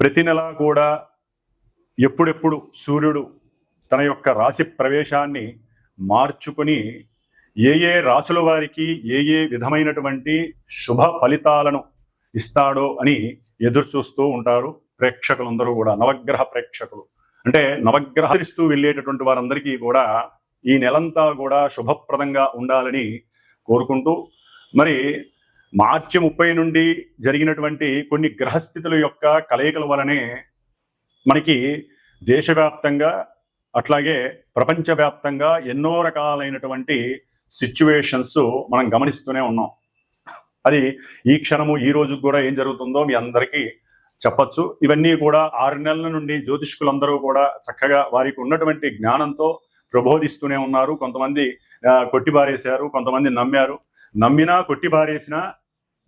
ప్రతి నెలా కూడా ఎప్పుడెప్పుడు సూర్యుడు తన యొక్క రాశి ప్రవేశాన్ని మార్చుకుని ఏ ఏ రాసుల వారికి ఏ ఏ విధమైనటువంటి శుభ ఫలితాలను ఇస్తాడో అని ఎదురు చూస్తూ ఉంటారు ప్రేక్షకులందరూ కూడా నవగ్రహ ప్రేక్షకులు. అంటే నవగ్రహరిస్తూ వెళ్ళేటటువంటి వారందరికీ కూడా ఈ నెలంతా కూడా శుభప్రదంగా ఉండాలని కోరుకుంటూ మరి మార్చి ముప్పై నుండి జరిగినటువంటి కొన్ని గ్రహస్థితుల యొక్క కలయికల వలనే మనకి దేశవ్యాప్తంగా అట్లాగే ప్రపంచవ్యాప్తంగా ఎన్నో రకాలైనటువంటి సిచ్యువేషన్స్ మనం గమనిస్తూనే ఉన్నాం. అది ఈ క్షణము ఈ రోజు కూడా ఏం జరుగుతుందో మీ అందరికీ చెప్పచ్చు. ఇవన్నీ కూడా ఆరు నెలల నుండి జ్యోతిష్కులందరూ కూడా చక్కగా వారికి ఉన్నటువంటి జ్ఞానంతో ప్రబోధిస్తూనే ఉన్నారు. కొంతమంది కొట్టిబారేశారు కొంతమంది నమ్మారు. నమ్మినా కొట్టిబారేసినా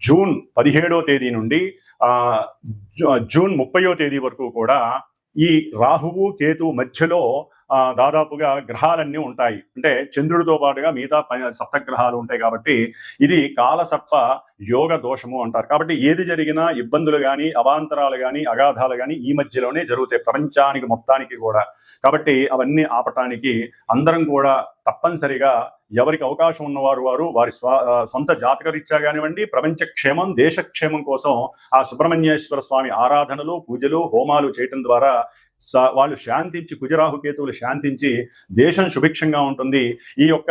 జూన్ పదిహేడో తేదీ నుండి ఆ జూ- జూన్ ముప్పయో తేదీ వరకు కూడా ఈ రాహువు కేతు మధ్యలో ఆ, దాదాపుగా గ్రహాలన్నీ ఉంటాయి. అంటే చంద్రుడితో పాటుగా మిగతా సప్త సప్తగ్రహాలు ఉంటాయి కాబట్టి ఇది కాలసర్ప యోగ దోషము అంటారు. కాబట్టి ఏది జరిగినా ఇబ్బందులు కానీ అవాంతరాలు కానీ అగాధాలు కానీ ఈ మధ్యలోనే జరుగుతాయి ప్రపంచానికి మొత్తానికి కూడా. కాబట్టి అవన్నీ ఆపటానికి అందరం కూడా తప్పనిసరిగా ఎవరికి అవకాశం ఉన్నవారు వారు వారి స్వ సొంత జాతకరీత్యా కానివ్వండి ప్రపంచ క్షేమం దేశక్షేమం కోసం ఆ సుబ్రహ్మణ్యేశ్వర స్వామి ఆరాధనలు పూజలు హోమాలు చేయటం ద్వారా వాళ్ళు శాంతించి కుజరాహుకేతువులు శాంతించి దేశం సుభిక్షంగా ఉంటుంది. ఈ యొక్క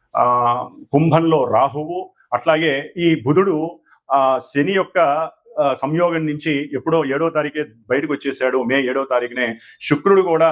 కుంభంలో రాహువు అట్లాగే ఈ బుధుడు ఆ శని యొక్క సంయోగం నుంచి ఎప్పుడో ఏడో తారీఖే బయటకు వచ్చేసాడు మే ఏడో తారీఖునే శుక్రుడు కూడా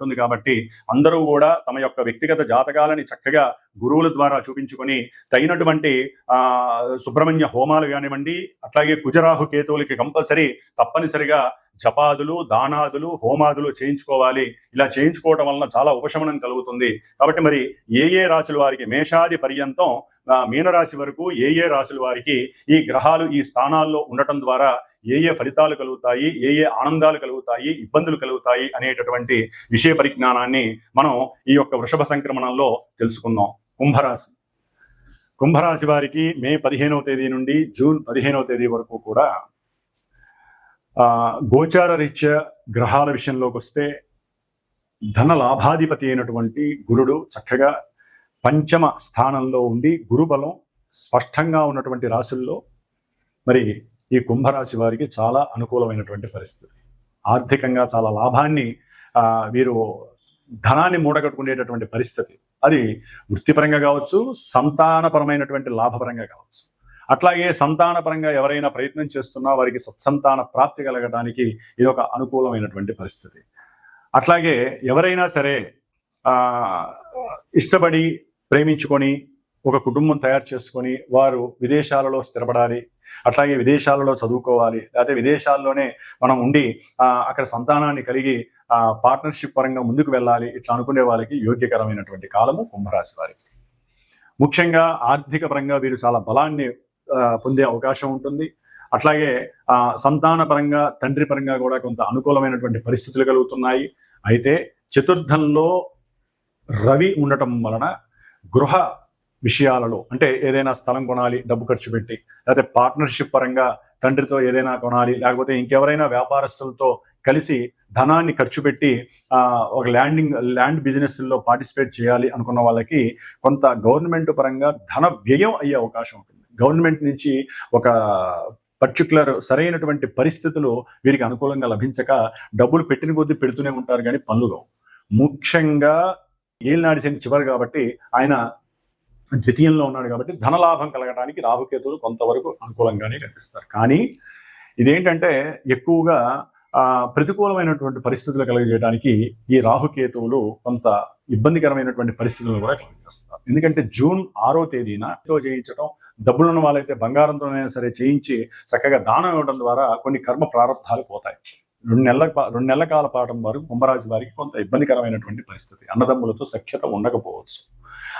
కాబట్టి అందరూ కూడా తమ యొక్క వ్యక్తిగత జాతకాలని చక్కగా గురువుల ద్వారా చూపించుకొని తగినటువంటి ఆ సుబ్రహ్మణ్య హోమాలు కానివ్వండి అట్లాగే కుజరాహు కేతువులకి కంపల్సరీ తప్పనిసరిగా జపాదులు దానాదులు హోమాదులు చేయించుకోవాలి. ఇలా చేయించుకోవటం వలన చాలా ఉపశమనం కలుగుతుంది. కాబట్టి మరి ఏ ఏ రాశుల వారికి మేషాది పర్యంతం మీనరాశి వరకు ఏ ఏ రాశుల వారికి ఈ గ్రహాలు ఈ స్థానాల్లో ఉండటం ద్వారా ఏ ఏ ఫలితాలు కలుగుతాయి ఏ ఏ ఆనందాలు కలుగుతాయి ఇబ్బందులు కలుగుతాయి అనేటటువంటి విషయ పరిజ్ఞానాన్ని మనం ఈ యొక్క వృషభ సంక్రమణంలో తెలుసుకుందాం. కుంభరాశి. కుంభరాశి వారికి మే పదిహేనవ తేదీ నుండి జూన్ పదిహేనవ తేదీ వరకు కూడా గోచార రీత్యా గ్రహాల విషయంలోకి వస్తే ధన లాభాధిపతి అయినటువంటి గురుడు చక్కగా పంచమ స్థానంలో ఉండి గురుబలం స్పష్టంగా ఉన్నటువంటి రాశుల్లో మరి ఈ కుంభరాశి వారికి చాలా అనుకూలమైనటువంటి పరిస్థితి. ఆర్థికంగా చాలా లాభాన్ని వీరు ధనాన్ని మూడగట్టుకునేటటువంటి పరిస్థితి. అది వృత్తిపరంగా కావచ్చు సంతానపరమైనటువంటి లాభపరంగా కావచ్చు. అట్లాగే సంతానపరంగా ఎవరైనా ప్రయత్నం చేస్తున్నా వారికి సత్సంతాన ప్రాప్తి కలగడానికి ఇది ఒక అనుకూలమైనటువంటి పరిస్థితి. అట్లాగే ఎవరైనా సరే ఇష్టపడి ప్రేమించుకొని ఒక కుటుంబం తయారు చేసుకొని వారు విదేశాలలో స్థిరపడాలి అట్లాగే విదేశాలలో చదువుకోవాలి లేకపోతే విదేశాల్లోనే మనం ఉండి అక్కడ సంతానాన్ని కలిగి పార్ట్నర్షిప్ పరంగా ముందుకు వెళ్ళాలి ఇట్లా అనుకునే వాళ్ళకి యోగ్యకరమైనటువంటి కాలము కుంభరాశి వారికి. ముఖ్యంగా ఆర్థిక పరంగా వీరు చాలా బలాన్ని పొందే అవకాశం ఉంటుంది. అట్లాగే సంతాన పరంగా తండ్రి పరంగా కూడా కొంత అనుకూలమైనటువంటి పరిస్థితులు కలుగుతున్నాయి. అయితే చతుర్థంలో రవి ఉండటం వలన గృహ విషయాలలో అంటే ఏదైనా స్థలం కొనాలి డబ్బు ఖర్చు పెట్టి లేకపోతే పార్ట్నర్షిప్ పరంగా తండ్రితో ఏదైనా కొనాలి లేకపోతే ఇంకెవరైనా వ్యాపారస్తులతో కలిసి ధనాన్ని ఖర్చు పెట్టి ఒక ల్యాండింగ్ ల్యాండ్ బిజినెస్లో పార్టిసిపేట్ చేయాలి అనుకున్న వాళ్ళకి కొంత గవర్నమెంట్ పరంగా ధన వ్యయం అయ్యే అవకాశం ఉంటుంది. గవర్నమెంట్ నుంచి ఒక పర్టికులర్ సరైనటువంటి పరిస్థితులు వీరికి అనుకూలంగా లభించక డబ్బులు పెట్టిన కొద్దీ పెడుతూనే ఉంటారు కానీ పనులు కావు. ముఖ్యంగా ఏలినాడి శని చివరి కాబట్టి ఆయన ద్వితీయంలో ఉన్నాడు కాబట్టి ధనలాభం కలగడానికి రాహుకేతులు కొంతవరకు అనుకూలంగానే కనిపిస్తారు. కానీ ఇదేంటంటే ఎక్కువగా ప్రతికూలమైనటువంటి పరిస్థితులు కలుగజేయడానికి ఈ రాహుకేతువులు కొంత ఇబ్బందికరమైనటువంటి పరిస్థితులను కూడా కలుగజేస్తారు ఎందుకంటే జూన్ ఆరో తేదీన తో చేయించడం డబ్బులున్న వాళ్ళైతే బంగారంతోనైనా సరే చేయించి చక్కగా దానం ఇవ్వడం ద్వారా కొన్ని కర్మ ప్రారంభాలు పోతాయి. రెండు నెలల రెండు నెలల కాల పాఠం వరకు కుంభరాశి వారికి కొంత ఇబ్బందికరమైనటువంటి పరిస్థితి. అన్నదమ్ములతో సఖ్యత ఉండకపోవచ్చు.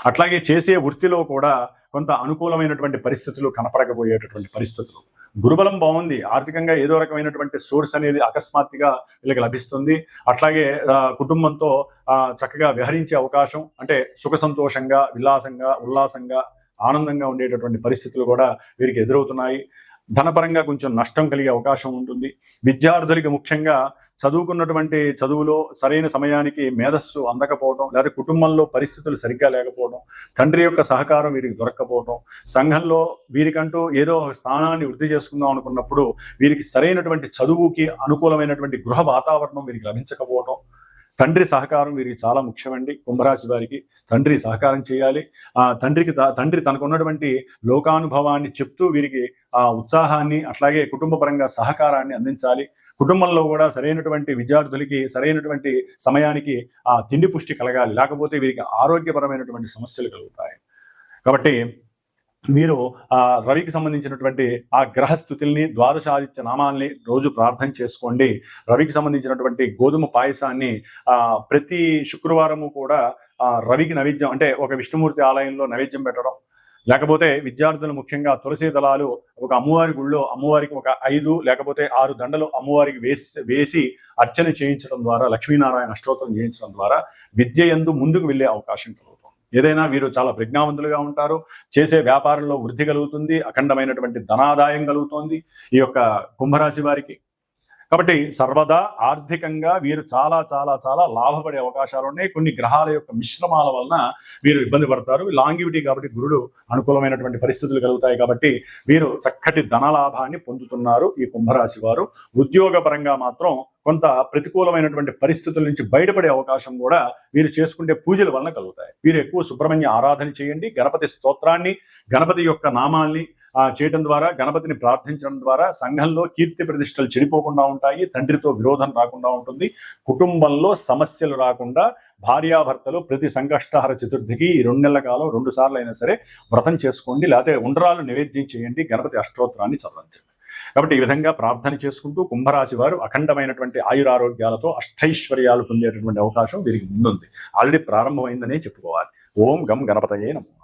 అట్లాగే చేసే వృత్తిలో కూడా కొంత అనుకూలమైనటువంటి పరిస్థితులు కనపడకపోయేటటువంటి పరిస్థితులు. గురుబలం బాగుంది. ఆర్థికంగా ఏదో రకమైనటువంటి సోర్స్ అనేది అకస్మాత్తుగా వీళ్ళకి లభిస్తుంది. అట్లాగే కుటుంబంతో చక్కగా విహరించే అవకాశం అంటే సుఖ సంతోషంగా విలాసంగా ఉల్లాసంగా ఆనందంగా ఉండేటటువంటి పరిస్థితులు కూడా వీరికి ఎదురవుతున్నాయి. ధనపరంగా కొంచెం నష్టం కలిగే అవకాశం ఉంటుంది. విద్యార్థులకి ముఖ్యంగా చదువుకున్నటువంటి చదువులో సరైన సమయానికి మేధస్సు అందకపోవడం లేదా కుటుంబంలో పరిస్థితులు సరిగ్గా లేకపోవడం తండ్రి యొక్క సహకారం వీరికి దొరక్కపోవడం సంఘంలో వీరికంటూ ఏదో ఒక స్థానాన్ని వృద్ధి చేసుకుందాం అనుకున్నప్పుడు వీరికి సరైనటువంటి చదువుకి అనుకూలమైనటువంటి గృహ వాతావరణం వీరికి లభించకపోవడం తండ్రి సహకారం వీరికి చాలా ముఖ్యమండి. కుంభరాశి వారికి తండ్రి సహకారం చేయాలి. ఆ తండ్రికి త- తండ్రి తనకున్నటువంటి లోకానుభవాన్ని చెప్తూ వీరికి ఆ ఉత్సాహాన్ని అట్లాగే కుటుంబపరంగా సహకారాన్ని అందించాలి. కుటుంబంలో కూడా సరైనటువంటి విద్యార్థులకి సరైనటువంటి సమయానికి ఆ తిండి పుష్టి కలగాలి. లేకపోతే వీరికి ఆరోగ్యపరమైనటువంటి సమస్యలు కలుగుతాయి. కాబట్టి మీరు ఆ రవికి సంబంధించినటువంటి ఆ గ్రహస్థుతుల్ని ద్వాదశాదిత్య నామాల్ని రోజు ప్రార్థన చేసుకోండి. రవికి సంబంధించినటువంటి గోధుమ పాయసాన్ని ఆ ప్రతి శుక్రవారము కూడా ఆ రవికి నైవేద్యం అంటే ఒక విష్ణుమూర్తి ఆలయంలో నైవేద్యం పెట్టడం. లేకపోతే విద్యార్థులు ముఖ్యంగా తులసి దళాలు ఒక అమ్మవారి గుళ్ళో అమ్మవారికి ఒక ఐదు లేకపోతే ఆరు దండలు అమ్మవారికి వేసి వేసి అర్చన చేయించడం ద్వారా లక్ష్మీనారాయణ అష్టోత్తరం చేయించడం ద్వారా విద్య ఎందు ముందుకు వెళ్ళే అవకాశం కలుగుతుంది ఏదైనా వీరు చాలా ప్రజ్ఞావంతులుగా ఉంటారు. చేసే వ్యాపారంలో వృద్ధి కలుగుతుంది. అఖండమైనటువంటి ధనాదాయం కలుగుతోంది ఈ యొక్క కుంభరాశి వారికి. కాబట్టి సర్వదా ఆర్థికంగా వీరు చాలా చాలా చాలా లాభపడే అవకాశాలు ఉన్నాయి. కొన్ని గ్రహాల యొక్క మిశ్రమాల వలన వీరు ఇబ్బంది పడతారు. లాంగివిటీ కాబట్టి గురుడు అనుకూలమైనటువంటి పరిస్థితులు కలుగుతాయి కాబట్టి వీరు చక్కటి ధనలాభాన్ని పొందుతున్నారు ఈ కుంభరాశి వారు. ఉద్యోగపరంగా మాత్రం కొంత ప్రతికూలమైనటువంటి పరిస్థితుల నుంచి బయటపడే అవకాశం కూడా మీరు చేసుకునే పూజల వలన కలుగుతాయి. మీరు ఎక్కువ సుబ్రహ్మణ్య ఆరాధన చేయండి గణపతి స్తోత్రాన్ని గణపతి యొక్క నామాల్ని చేయడం ద్వారా గణపతిని ప్రార్థించడం ద్వారా సంఘంలో కీర్తి ప్రతిష్టలు చెడిపోకుండా ఉంటాయి తండ్రితో విరోధం రాకుండా ఉంటుంది కుటుంబంలో సమస్యలు రాకుండా భార్యాభర్తలు ప్రతి సంకష్టహర చతుర్థికి ఈ రెండు నెలల కాలం రెండు సార్లు అయినా సరే వ్రతం చేసుకోండి లేకపోతే ఉండరాలు నివేద్యం చేయండి గణపతి అష్టోత్తరాన్ని చదవండి. కాబట్టి ఈ విధంగా ప్రార్థన చేసుకుంటూ కుంభరాశి వారు అఖండమైనటువంటి ఆయురారోగ్యాలతో అష్టైశ్వర్యాలు పొందేటటువంటి అవకాశం వీరికి ముందుంది. ఆల్రెడీ ప్రారంభమైందనే చెప్పుకోవాలి. ఓం గం గణపతయే నమః.